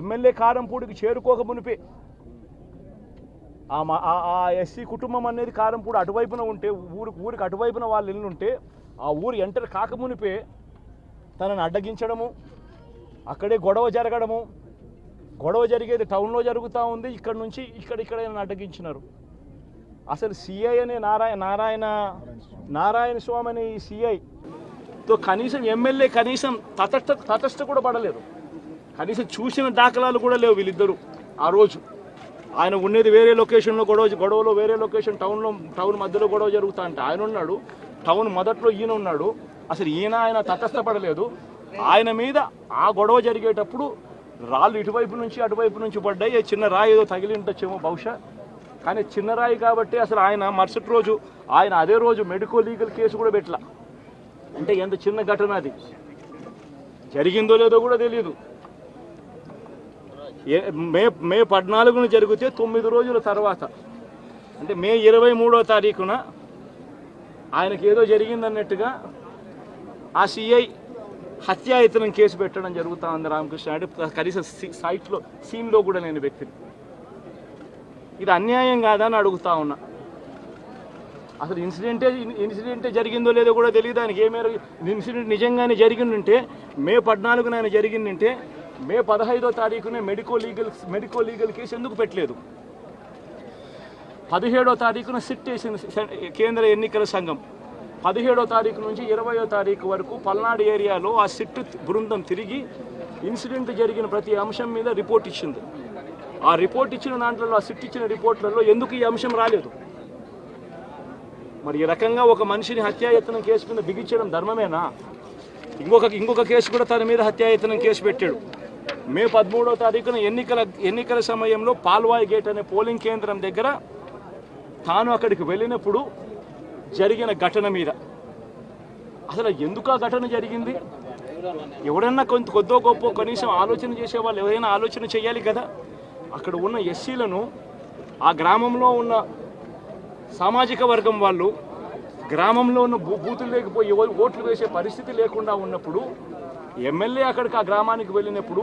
MLA కారంపూడికి చేరుకోక మునిపే. ఆ SC కుటుంబం అనేది కారంపూడి అటువైపున ఉంటే ఊరు ఊరికి అటువైపున వాళ్ళు ఇల్లు ఉంటే ఆ ఊరు ఎంటర్ కాకమునిపే తనని అడ్డగించడము అక్కడే గొడవ జరగడము. గొడవ జరిగేది టౌన్లో జరుగుతూ ఉంది ఇక్కడ నుంచి ఇక్కడ ఇక్కడ అడ్డగించినారు. అసలు సిఐ అనే నారాయణ నారాయణ నారాయణ స్వామి అనే ఈ సిఐతో కనీసం ఎమ్మెల్యే కనీసం తటస్థ తటస్థ కూడా పడలేదు. కనీసం చూసిన దాఖలాలు కూడా లేవు వీళ్ళిద్దరూ ఆ రోజు. ఆయన ఉండేది వేరే లొకేషన్లో గొడవ గొడవలో వేరే లొకేషన్ టౌన్లో టౌన్ మధ్యలో గొడవ జరుగుతా అంటే ఆయన ఉన్నాడు టౌన్ మొదట్లో ఈయన ఉన్నాడు. అసలు ఈయన ఆయన తటస్థపడలేదు. ఆయన మీద ఆ గొడవ జరిగేటప్పుడు రాళ్ళు ఇటువైపు నుంచి అటువైపు నుంచి పడ్డాయి. చిన్న రాయి ఏదో తగిలి ఉండొచ్చేమో బహుశా. కానీ చిన్న రాయి కాబట్టి అసలు ఆయన మరుసటి రోజు ఆయన అదే రోజు మెడికో లీగల్ కేసు కూడా పెట్టలా. అంటే ఎంత చిన్న ఘటన అది? జరిగిందో లేదో కూడా తెలియదు మే మే పద్నాలుగున జరిగితే తొమ్మిది రోజుల తర్వాత. అంటే మే ఇరవై మూడో తారీఖున ఆయనకి ఏదో జరిగిందన్నట్టుగా ఆ సిఐ హత్యాయతనం కేసు పెట్టడం జరుగుతూ ఉంది రామకృష్ణ. అంటే కనీసం సైట్లో సీన్లో కూడా నేను వ్యక్తిని. ఇది అన్యాయం కాదని అడుగుతా ఉన్నా. అసలు ఇన్సిడెంటే ఇన్సిడెంటే జరిగిందో లేదో కూడా తెలియదు ఆయనకి. ఏ మేరకు ఇన్సిడెంట్ నిజంగానే జరిగిందంటే మే పద్నాలుగున ఆయన జరిగిందంటే మే పదహైదో తారీఖునే medico legal medico legal case ఎందుకు పెట్టలేదు? పదిహేడో తారీఖున సిట్ వేసింది కేంద్ర ఎన్నికల సంఘం. పదిహేడో తారీఖు నుంచి ఇరవయో తారీఖు వరకు పల్నాడు ఏరియాలో ఆ సిట్ బృందం తిరిగి ఇన్సిడెంట్ జరిగిన ప్రతి అంశం మీద రిపోర్ట్ ఇచ్చింది. ఆ రిపోర్ట్ ఇచ్చిన దాంట్లో ఆ సిట్ ఇచ్చిన రిపోర్ట్లలో ఎందుకు ఈ అంశం రాలేదు? మరి ఈ రకంగా ఒక మనిషిని హత్యాయత్నం కేసు మీద బిగించడం ధర్మమేనా? ఇంకొక ఇంకొక కేసు కూడా తన మీద హత్యాయత్నం కేసు పెట్టాడు. మే పదమూడో తారీఖున ఎన్నికల ఎన్నికల సమయంలో పాల్వాయి గేట్ అనే పోలింగ్ కేంద్రం దగ్గర తాను అక్కడికి వెళ్ళినప్పుడు జరిగిన ఘటన మీద. అసలు ఎందుకు ఆ ఘటన జరిగింది? ఎవడన్నా కొంత కొద్దో గొప్ప కనీసం ఆలోచన చేసే వాళ్ళు ఎవరైనా ఆలోచన చేయాలి కదా. అక్కడ ఉన్న ఎస్సీలను ఆ గ్రామంలో ఉన్న సామాజిక వర్గం వాళ్ళు గ్రామంలో ఉన్న బూ బూతులు లేకపోయి ఎవరు ఓట్లు వేసే పరిస్థితి లేకుండా ఉన్నప్పుడు ఎమ్మెల్యే అక్కడికి ఆ గ్రామానికి వెళ్ళినప్పుడు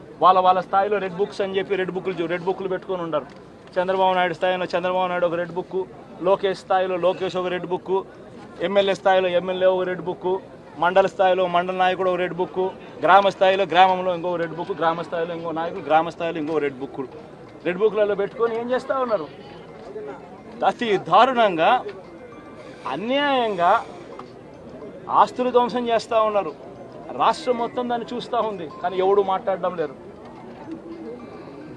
వాళ్ళ వాళ్ళ స్థాయిలో రెడ్ బుక్స్ అని చెప్పి రెడ్ బుక్లు రెడ్ బుక్లు పెట్టుకొని ఉండరు. చంద్రబాబు నాయుడు స్థాయిలో చంద్రబాబు నాయుడు ఒక రెడ్ బుక్ లోకేష్ స్థాయిలో లోకేష్ ఒక రెడ్ బుక్ ఎమ్మెల్యే స్థాయిలో ఎమ్మెల్యే ఒక రెడ్ బుక్ మండల స్థాయిలో మండల నాయకుడు ఒక రెడ్ బుక్ గ్రామ స్థాయిలో గ్రామంలో ఇంకో రెడ్ బుక్ గ్రామ స్థాయిలో ఇంకో నాయకుడు గ్రామ స్థాయిలో ఇంకో రెడ్ బుక్ రెడ్ బుక్లలో పెట్టుకొని ఏం చేస్తూ ఉన్నారు? అతి దారుణంగా అన్యాయంగా ఆస్తులు ధ్వంసం చేస్తూ ఉన్నారు. రాష్ట్రం మొత్తం దాన్ని చూస్తూ ఉంది కానీ ఎవడు మాట్లాడడం లేరు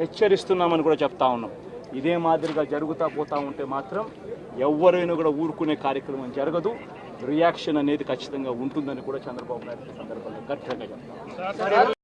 హెచ్చరిస్తున్నామని కూడా చెప్తా ఉన్నాం. ఇదే మాదిరిగా జరుగుతూ పోతా ఉంటే మాత్రం ఎవరైనా కూడా ఊరుకునే కార్యక్రమం జరగదు. రియాక్షన్ అనేది ఖచ్చితంగా ఉంటుందని కూడా చంద్రబాబు నాయుడు సందర్భంగా గట్టిగా చెప్తాం.